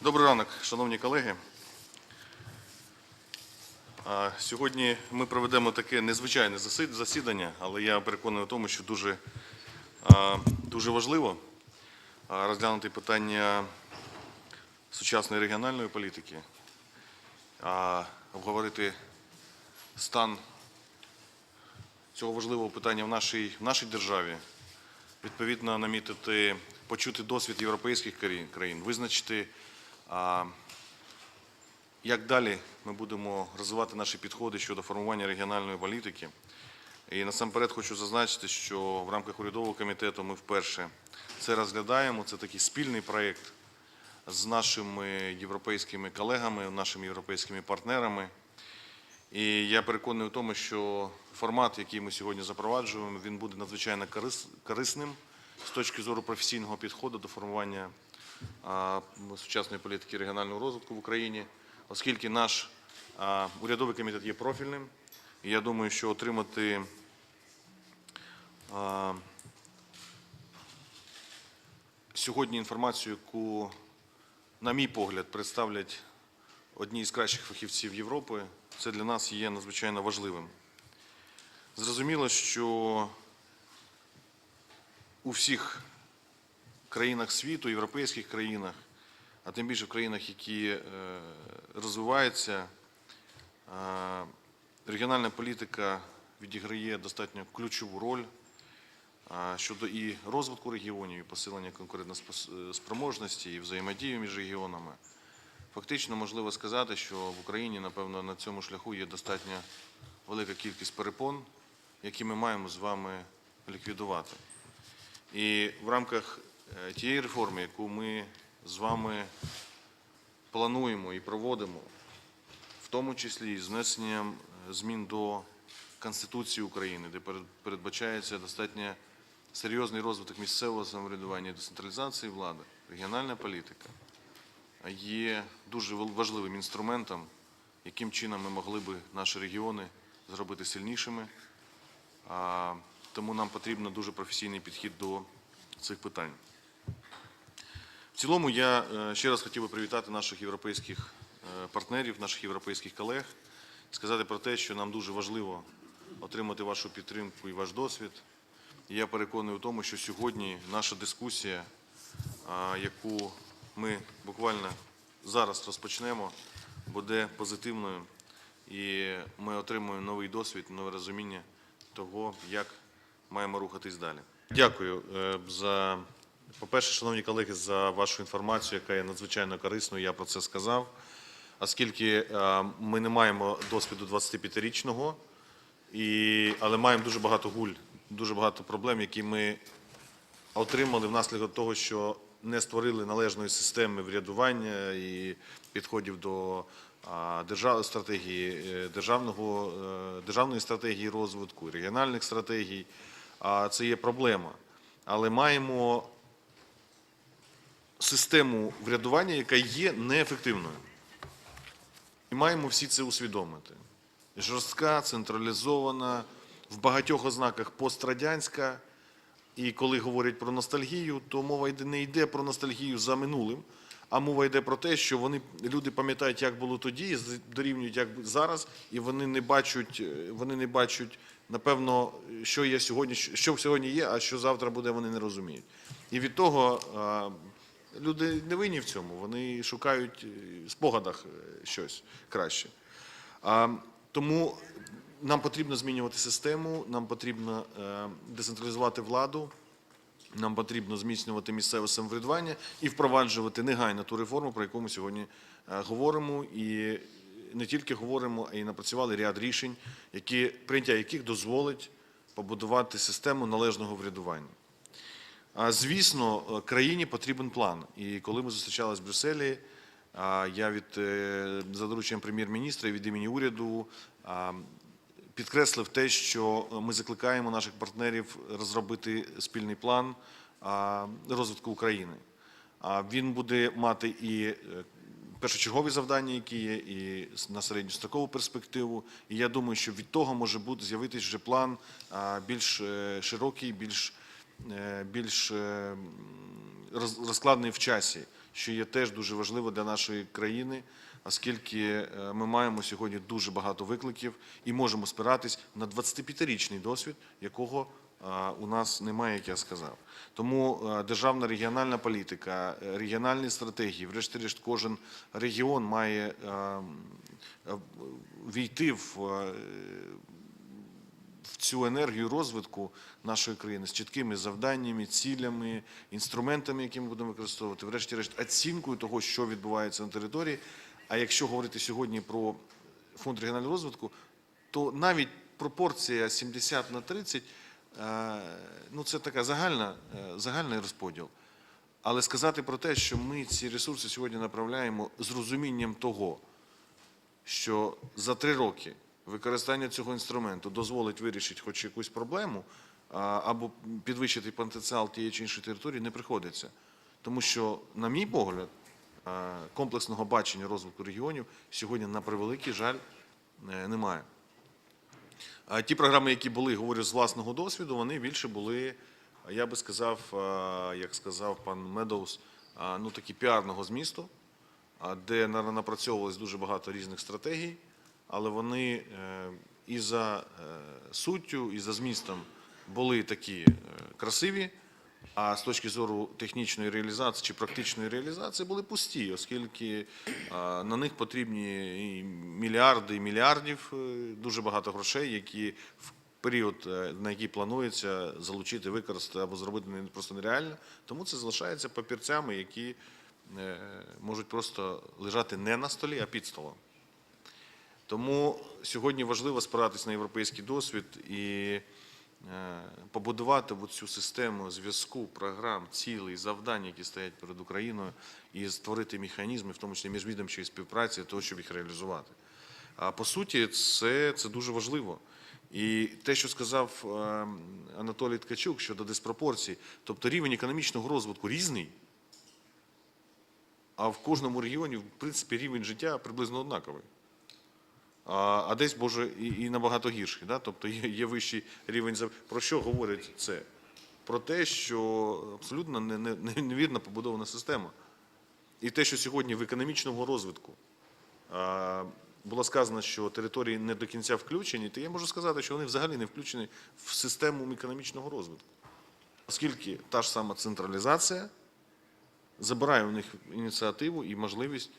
Добрий ранок, шановні колеги. Сьогодні ми проведемо таке незвичайне засідання, але я переконаний в тому, що дуже, дуже важливо розглянути питання сучасної регіональної політики, обговорити стан цього важливого питання в нашій, в нашій державі, відповідно намітити, почути досвід європейських країн, визначити, як далі ми будемо розвивати наші підходи щодо формування регіональної політики. І насамперед хочу зазначити, що в рамках урядового комітету ми вперше це розглядаємо. Це такий спільний проєкт з нашими європейськими колегами, нашими європейськими партнерами. І я переконаний в тому, що формат, який ми сьогодні запроваджуємо, він буде надзвичайно корисним з точки зору професійного підходу до формування сучасної політики регіонального розвитку в Україні, оскільки наш урядовий комітет є профільним. І я думаю, що отримати сьогодні інформацію, яку, на мій погляд, представлять одні з кращих фахівців Європи, це для нас є надзвичайно важливим. Зрозуміло, що у всіх країнах світу, європейських країнах, а тим більше в країнах, які е, розвиваються, е, регіональна політика відіграє достатньо ключову роль щодо і розвитку регіонів, і посилення конкурентоспроможності, і взаємодії між регіонами. Фактично можливо сказати, що в Україні, напевно, на цьому шляху є достатньо велика кількість перепон, які ми маємо з вами ліквідувати. І в рамках е, тієї реформи, яку ми з вами плануємо і проводимо, в тому числі з внесенням е, змін до Конституції України, де перед- передбачається достатньо серйозний розвиток місцевого самоврядування і децентралізації влади, регіональна політика є дуже важливим інструментом, яким чином ми могли би наші регіони зробити сильнішими. Тому нам потрібен дуже професійний підхід до цих питань. В цілому я е, ще раз хотів би привітати наших європейських е, партнерів, наших європейських колег, сказати про те, що нам дуже важливо отримати вашу підтримку і ваш досвід. Я переконаний у тому, що сьогодні наша дискусія, яку ми буквально зараз розпочнемо, буде позитивною, і ми отримуємо новий досвід, нове розуміння того, як маємо рухатись далі. Дякую е, за, по-перше, шановні колеги, за вашу інформацію, яка є надзвичайно корисною. Я про це сказав. Оскільки е, ми не маємо досвіду 25-річного, і, але маємо дуже багато гуль, дуже багато проблем, які ми отримали внаслідок того, що не створили належної системи врядування і підходів до держав, стратегії е, державного, державної стратегії розвитку, регіональних стратегій. Це є проблема. Але маємо систему врядування, яка є неефективною. І маємо всі це усвідомити. Жорстка, централізована, в багатьох ознаках пострадянська. І коли говорять про ностальгію, то мова йде не йде про ностальгію за минулим, а мова йде про те, що вони люди пам'ятають, як було тоді, дорівнюють як зараз, і вони не бачать, е, вони не бачать, напевно, що є сьогодні, що сьогодні є, а що завтра буде, вони не розуміють. І від того люди не винні в цьому, вони шукають е, в спогадах е, щось краще. Тому нам потрібно змінювати систему, нам потрібно е, децентралізувати владу, нам потрібно зміцнювати місцеве самоврядування і впроваджувати негайно ту реформу, про яку ми сьогодні говоримо. І не тільки говоримо, а й напрацювали ряд рішень, які, прийняття яких дозволить побудувати систему належного врядування. А, Звісно, е, країні потрібен план. І коли ми зустрічалися в Брюсселі, я від е, за дорученням прем'єр-міністра і від імені уряду підкреслив те, що ми закликаємо наших партнерів розробити спільний план розвитку України. А Він буде мати і е, першочергові завдання, які є, і на середньострокову перспективу. І я думаю, що від того може бути з'явитись вже план більш е, широкий, більш, е, більш е, розкладений в часі що є теж дуже важливо для нашої країни, оскільки ми маємо сьогодні дуже багато викликів і можемо спиратись на 25-річний досвід, якого у нас немає, як я сказав. Тому е, державна регіональна політика, е, регіональні стратегії, врешті-решт, кожен регіон має е, війти в цю енергію розвитку нашої країни з чіткими завданнями, цілями, інструментами, які ми будемо використовувати, врешті-решт, оцінкою того, що відбувається на території. А якщо говорити сьогодні про фонд регіонального розвитку, то навіть пропорція 70 на 30 е, ну це така загальна, е, загальний розподіл. Але сказати про те, що ми ці ресурси сьогодні направляємо з розумінням того, що за три роки використання цього інструменту дозволить вирішити хоч якусь проблему або підвищити потенціал тієї чи іншої території, не приходиться. Тому що, на мій погляд, комплексного бачення розвитку регіонів сьогодні, на превеликий жаль, е, немає. Ті програми, які були, говорю з власного досвіду, вони більше були, я би сказав, як сказав пан Медоус, ну такі піарного змісту, де напрацьовувалось дуже багато різних стратегій, але вони е, і за е, суттю, і за змістом були такі е, красиві, а з точки зору технічної реалізації чи практичної реалізації були пусті, оскільки на них потрібні і мільярди і мільярдів, е, дуже багато грошей, які в період, е, на який планується залучити, використати або зробити просто нереально. Тому це залишається папірцями, які е, можуть просто лежати не на столі, а під столом. Тому сьогодні важливо спиратись на європейський досвід і побудувати цю систему зв'язку, програм, цілей, завдань, які стоять перед Україною, і створити механізми, в тому числі міжвідомчої співпраці, для того, щоб їх реалізувати. А по суті, це, це дуже важливо. І те, що сказав е, Анатолій Ткачук щодо диспропорцій, тобто рівень економічного розвитку різний, а в кожному регіоні, в принципі, рівень життя приблизно однаковий. А, десь, може, і, і набагато гірший. Да? Тобто є, є вищий рівень. Про що говорить це? Про те, що абсолютно не- не- не- невірно побудована система. І те, що сьогодні в економічному розвитку було сказано, що території не до кінця включені, то я можу сказати, що вони взагалі не включені в систему економічного розвитку. Оскільки та ж сама централізація забирає у них ініціативу і можливість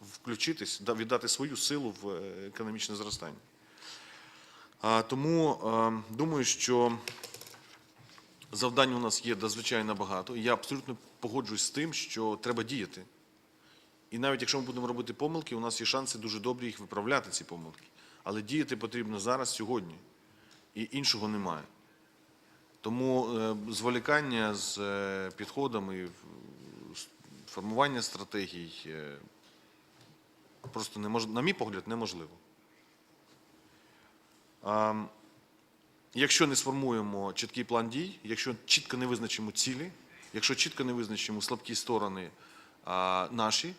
включитись, віддати свою силу в е, економічне зростання. Тому е, думаю, що завдань у нас є надзвичайно багато. Я абсолютно погоджуюсь з тим, що треба діяти. І навіть якщо ми будемо робити помилки, у нас є шанси дуже добрі їх виправляти, ці помилки. Але діяти потрібно зараз, сьогодні. І іншого немає. Тому е, зволікання з підходами, формування стратегій просто немож... на мій погляд, неможливо. А, якщо не сформуємо чіткий план дій, якщо чітко не визначимо цілі, якщо чітко не визначимо слабкі сторони а, наші,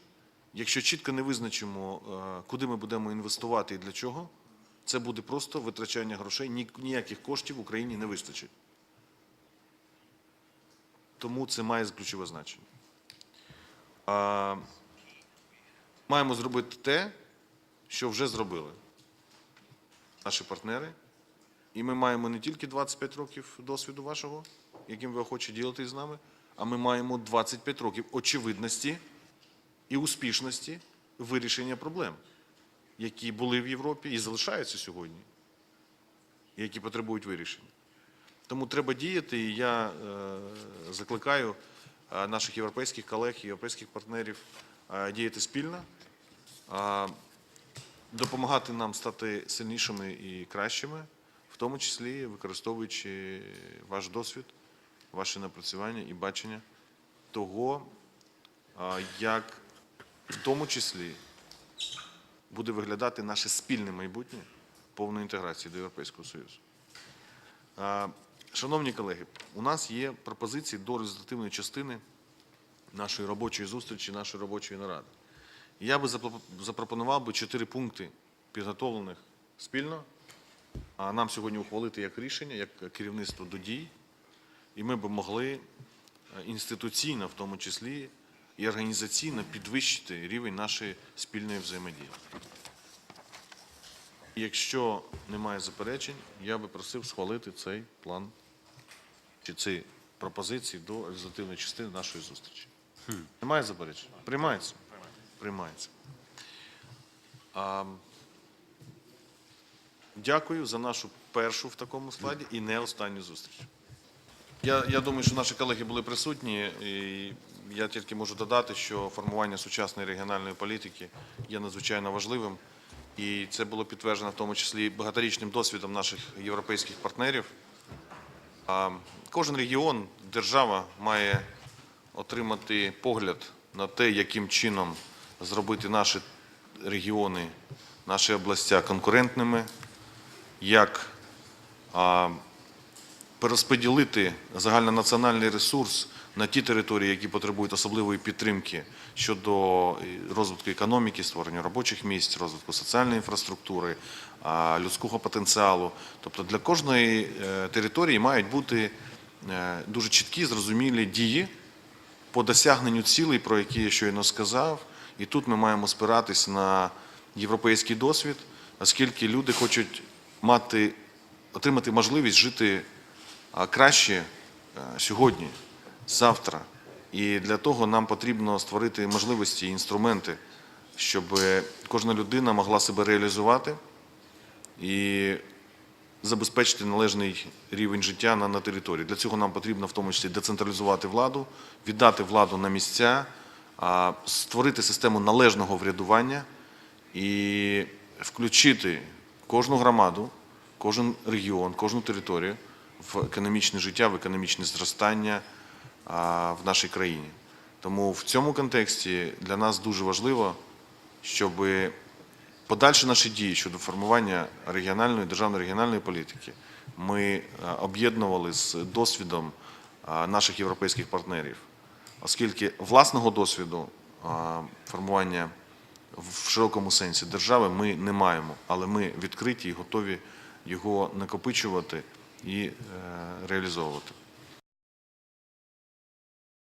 якщо чітко не визначимо, а, куди ми будемо інвестувати і для чого, це буде просто витрачання грошей, ніяких коштів в Україні не вистачить. Тому це має ключове значення. Маємо зробити те, що вже зробили наші партнери. І ми маємо не тільки 25 років досвіду вашого, яким ви охоче ділитесь з нами, а ми маємо 25 років очевидності і успішності вирішення проблем, які були в Європі і залишаються сьогодні, які потребують вирішення. Тому треба діяти, і я е, закликаю е, наших європейських колег, європейських партнерів е, діяти спільно, допомагати нам стати сильнішими і кращими, в тому числі використовуючи ваш досвід, ваше напрацювання і бачення того, як в тому числі буде виглядати наше спільне майбутнє повної інтеграції до Європейського Союзу. Шановні колеги, у нас є пропозиції до результативної частини нашої робочої зустрічі, нашої робочої наради. Я би запропонував би чотири пункти, підготовлених спільно, а нам сьогодні ухвалити як рішення, як керівництво до дій, і ми б могли е, інституційно, в тому числі, і організаційно підвищити рівень нашої спільної взаємодії. Якщо немає заперечень, я би просив схвалити цей план чи ці пропозиції до результативної частини нашої зустрічі. Немає заперечень? Приймається? Приймається. А, дякую за нашу першу в такому складі і не останню зустріч. Я, я думаю, що наші колеги були присутні, і я тільки можу додати, що формування сучасної регіональної політики є надзвичайно важливим. І це було підтверджено в тому числі багаторічним досвідом наших європейських партнерів. А Кожен регіон, держава має отримати погляд на те, яким чином зробити наші регіони, наші областя конкурентними, як перерозподілити загальнонаціональний ресурс на ті території, які потребують особливої підтримки щодо е, розвитку економіки, створення робочих місць, розвитку соціальної інфраструктури, людського потенціалу. Тобто для кожної е, території мають бути е, дуже чіткі, зрозумілі дії по досягненню цілей, про які я щойно сказав. І тут ми маємо спиратись на європейський досвід, оскільки люди хочуть мати, отримати можливість жити краще е, сьогодні, завтра. І для того нам потрібно створити можливості і інструменти, щоб кожна людина могла себе реалізувати і забезпечити належний рівень життя на, на території. Для цього нам потрібно в тому числі децентралізувати владу, віддати владу на місця, створити систему належного врядування і включити кожну громаду, кожен регіон, кожну територію в економічне життя, в економічне зростання в нашій країні. Тому в цьому контексті для нас дуже важливо, щоб подальші наші дії щодо формування регіональної державної регіональної політики ми об'єднували з досвідом наших європейських партнерів, оскільки власного досвіду формування в широкому сенсі держави ми не маємо, але ми відкриті і готові його накопичувати і е, реалізовувати.